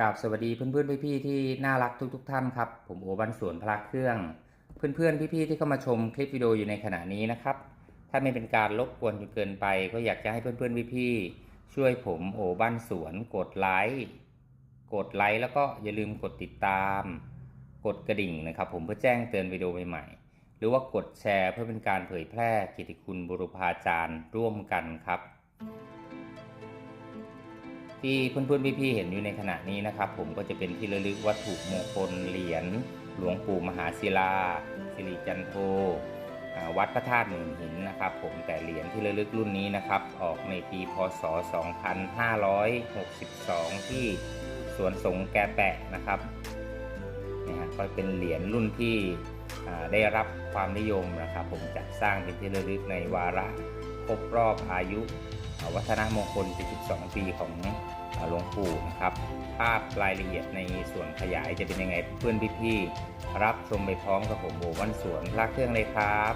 กราบสวัสดีเพื่อนๆพี่ๆที่น่ารักทุกๆท่านครับ ผมโอบันสวนพระเครื่อง เพื่อนๆพี่ๆที่เข้ามาชมคลิปวิดีโออยู่ในขณะนี้นะครับ ถ้าไม่เป็นการรบกวนจนเกินไป ก็อยากจะให้เพื่อนๆพี่ๆช่วยผมโอบ้านสวนกดไลค์กดไลค์แล้วก็อย่าลืมกดติดตาม กดกระดิ่งนะครับ ผมเพื่อแจ้งเตือนวิดีโอใหม่ๆหรือว่ากดแชร์เพื่อเป็นการเผยแพร่กิตติคุณบุรพาจารย์ร่วมกันครับ ที่เพื่อนๆพี่ๆเห็นอยู่ในขณะนี้นะครับ ผมก็จะเป็นที่ระลึกวัตถุมงคลเหรียญหลวงปู่มหาศิลา สิริจันโทวัดพระธาตุหมื่นหินนะครับ ผมแต่เหรียญที่ระลึกรุ่นนี้นะครับ ออกในปีพศ 2562 ที่สวนสงแกแปะนะครับนะฮะก็เป็นเหรียญรุ่นที่ได้รับความนิยมนะครับ ผมจัดสร้างเป็นที่ระลึกในวาระครบรอบอายุ วัฒนมงคล72ปีของหลวงปู่นะครับ ภาพรายละเอียดในส่วนขยายจะเป็นยังไงเพื่อนพี่ๆรับชมไปพร้อมกับผมโอวันสวนพระเครื่องเลยครับ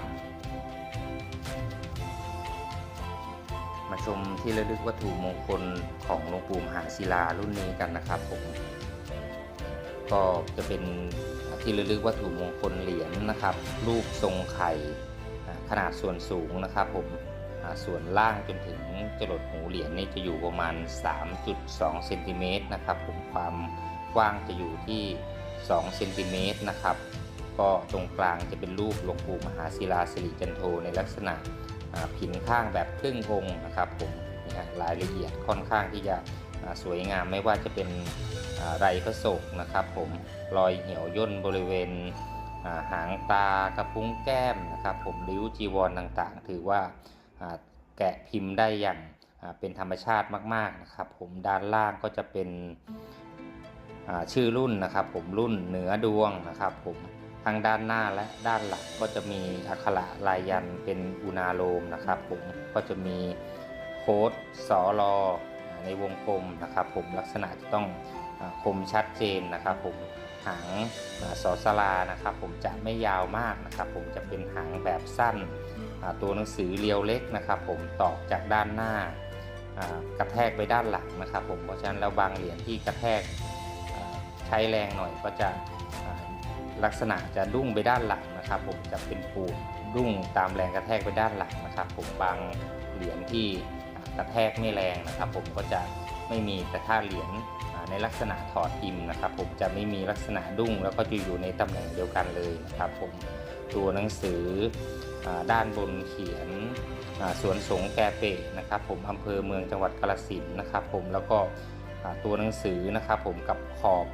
มาชมที่ระลึกวัตถุมงคลของหลวงปู่มหาศิลารุ่นนี้กันนะครับผมก็จะเป็นที่ระลึกวัตถุมงคลเหรียญนะครับ รูปทรงไข่ขนาดส่วนสูงนะครับผม ส่วนล่างจนถึงจรดหูเหรียญนี่จะอยู่ประมาณ 3.2เซนติเมตรนะครับผมความกว้างจะอยู่ที่2เซนติเมตรนะครับก็ตรงกลางจะเป็นรูปหลวงปู่มหาศิลาสิริจันโทในลักษณะผินข้างแบบครึ่งองค์นะครับผมนี่ฮะรายละเอียดค่อนข้างที่จะสวยงามไม่ว่าจะเป็นไรพระศกนะครับผมรอยเหี่ยวย่นบริเวณหางตากระพุ้งแก้มนะครับผมริ้วจีวรต่างๆ ถือว่า แกะพิมพ์ได้อย่างเป็นธรรมชาติมาก ๆนะครับ ผมด้านล่างก็จะเป็นชื่อรุ่นนะครับ ผมรุ่นเหนือดวงนะครับ ผมทั้งด้านหน้าและด้านหลังก็จะมีอักขระลายยันเป็นอุณาโลมนะครับ ผมก็จะมีโค้ดสอรอในวงกลมนะครับ ผมลักษณะจะต้องอคมชัดเจนนะครับ ผมหางสอสลานะครับ ผมจะไม่ยาวมากนะครับ ผมจะเป็นหางแบบสั้น ตัวหนังสือเรียวเล็กนะครับ ผมตอกจากด้านหน้ากระแทกไปด้านหลังนะครับ ผมเพราะฉะนั้นแล้วบางเหรียญที่กระแทกใช้แรงหน่อยก็จะลักษณะจะดุ้งไปด้านหลังนะครับ ผมจะเป็นปูดุ้งตามแรงกระแทกไปด้านหลังนะครับ ผมบางเหรียญที่กระแทกไม่แรงนะครับ ผมก็จะไม่มีแต่ถ้าเหรียญในลักษณะถอดพิมพ์นะครับ ผมจะไม่มีลักษณะดุ้งแล้วก็จะอยู่ในตำแหน่งเดียวกันเลยนะครับ ผมตัวหนังสือ ด้านบนเขียนสวนสงแกเปะนะครับ ผมอำเภอเมืองจังหวัดกาฬสินนะครับ ผมแล้วก็ตัวหนังสือนะครับ ผมกับขอบ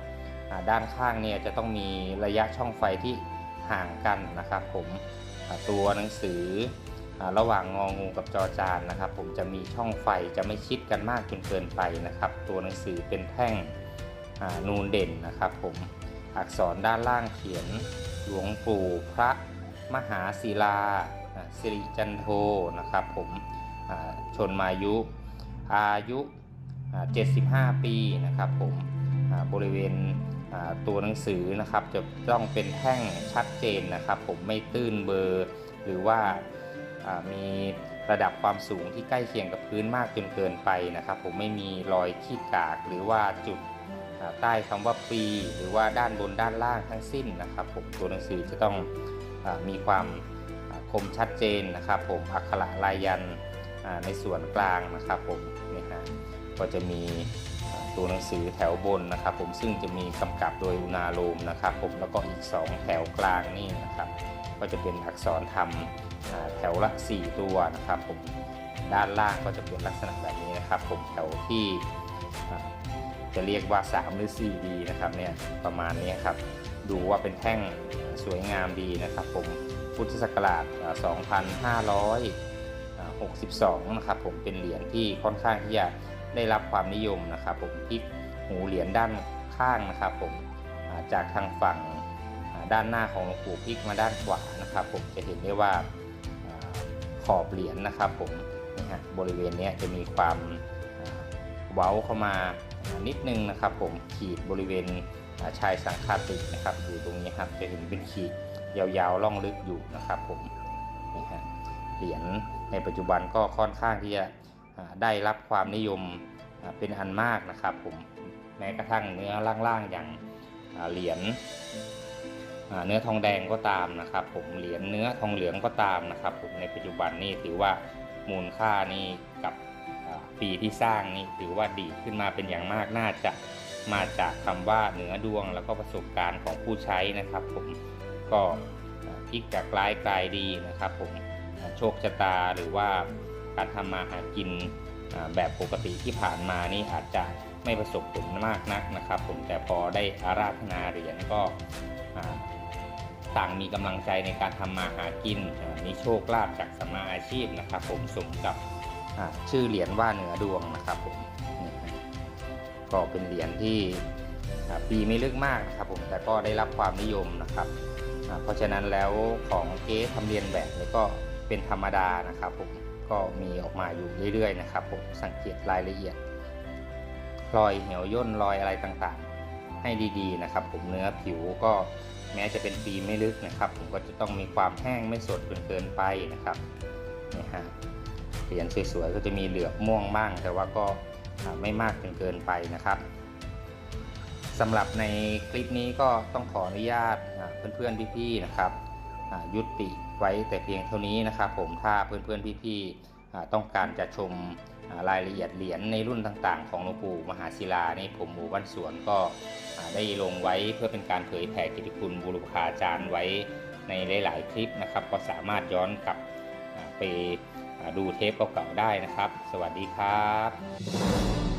อด้านข้างเนี่ยจะต้องมีระยะช่องไฟที่ห่างกันนะครับ ผมตัวหนังสืออระหว่างงองูกับจอจานนะครับ ผมจะมีช่องไฟจะไม่ชิดกันมากจนเกินไปนะครับ ตัวหนังสือเป็นแท่งนูนเด่นนะครับ ผมอักษรด้านล่างเขียนหลวงปู่พระ มหาศิลาสิริจันโทนะครับผมชนมายุอายุ 75 ปีนะครับผมบริเวณตัวหนังสือนะครับจะต้องเป็นแท่งชัดเจนนะครับ ผมไม่ตื้นเบอร์ หรือว่ามีระดับความสูงที่ใกล้เคียงกับพื้นมากจนเกินไปนะครับ ผมไม่มีรอยขีดกากหรือว่าจุดใต้คำว่าปี หรือว่าด้านบนด้านล่างทั้งสิ้นนะครับ ผมตัวหนังสือจะต้อง มีความคมชัดเจนนะครับผมอักขระลายยันในส่วนกลางนะครับผมนี่ฮะก็จะมีตัวหนังสือแถวบนนะครับผมซึ่งจะมีกำกับโดยอุณาโลมนะครับผมแล้วก็อีก 2 แถวกลางนี่นะครับก็จะเป็นอักษรธรรมแถวละ 4 ตัวนะครับผมด้านล่างก็จะเป็นลักษณะแบบนี้นะครับผมแถวที่จะเรียกว่า 3 หรือ4ดีนะครับเนี่ยประมาณนี้ครับ ดูว่าเป็นแท่งสวยงามดีนะครับผมพุทธศักราช 2562 นะครับผมเป็นเหรียญที่ค่อนข้างที่จะได้รับความนิยมนะครับผมพลิกหูเหรียญด้านข้างนะครับผมจากทางฝั่งด้านหน้าของหลวงปู่พลิกมาด้านขวานะครับผมจะเห็นได้ว่าขอบเหรียญนะครับผมนะฮะบริเวณนี้จะมีความเว้าเข้ามานิดนึงนะครับผมขีดบริเวณ ชายสังคาตินะครับอยู่ตรงนี้ครับจะเห็นเป็นขีดยาวๆล่องลึกอยู่นะครับผมนี่ฮะเหรียญในปัจจุบันก็ค่อนข้างที่จะได้รับความนิยมเป็นอันมากนะครับผมแม้กระทั่งเนื้อล่างๆอย่างเหรียญเนื้อทองแดงก็ตามนะครับ ผมเหรียญเนื้อทองเหลืองก็ตามนะครับ ผมในปัจจุบันนี่ถือว่ามูลค่านี่กับปีที่สร้างนี่ถือว่าดีขึ้นมาเป็นอย่างมากน่าจะ มาจากคำว่าเหนือดวงแล้วก็ประสบการณ์ของผู้ใช้นะครับผมก็พลิกจากร้ายกลายดีนะครับผมโชคชะตาหรือว่าการทำมาหากินแบบปกติที่ผ่านมานี่อาจจะไม่ประสบผลมากนักนะครับ ผมแต่พอได้อาราธนาเหรียญก็ต่างมีกำลังใจในการทำมาหากินมีโชคลาภจากสมมาอาชีพนะครับ ผมสมกับชื่อเหรียญว่าเหนือดวงนะครับผมนี ก็เป็นเหรียญที่ปีไม่ลึกมากนะครับผมแต่ก็ได้รับความนิยมนะครับ เพราะฉะนั้นแล้วของเก๊ทำเรียนแบบนี้ก็เป็นธรรมดานะครับผมก็มีออกมาอยู่เรื่อยๆนะครับผมสังเกตรายละเอียดรอยเหี่ยวย่นรอยอะไรต่างๆ ให้ดีๆนะครับ ผมเนื้อผิวก็แม้จะเป็นปีไม่ลึกนะครับ ผมก็จะต้องมีความแห้งไม่สดจนเกินไปนะครับนี่ฮะเหรียญสวยๆก็จะมีเหลือบม่วงบ้าง แต่ว่าก็ ไม่มากจนเกินไปนะครับสำหรับในคลิปนี้ก็ต้องขออนุญาตเพื่อนๆพี่ๆนะครับยุติไว้แต่เพียงเท่านี้นะครับ ผมถ้าเพื่อนๆพี่ๆต้องการจะชมรายละเอียดเหรียญในรุ่นต่างๆ ของหลวงปู่มหาศิลานี่ผมหมู่บ้านสวนก็ได้ลงไว้เพื่อเป็นการเผยแผ่กิติคุณบุรุษาจารย์ไว้ในหลาย ๆ คลิปนะครับ ก็สามารถย้อนกลับไป ดูเทปเก่าๆได้นะครับ สวัสดีครับ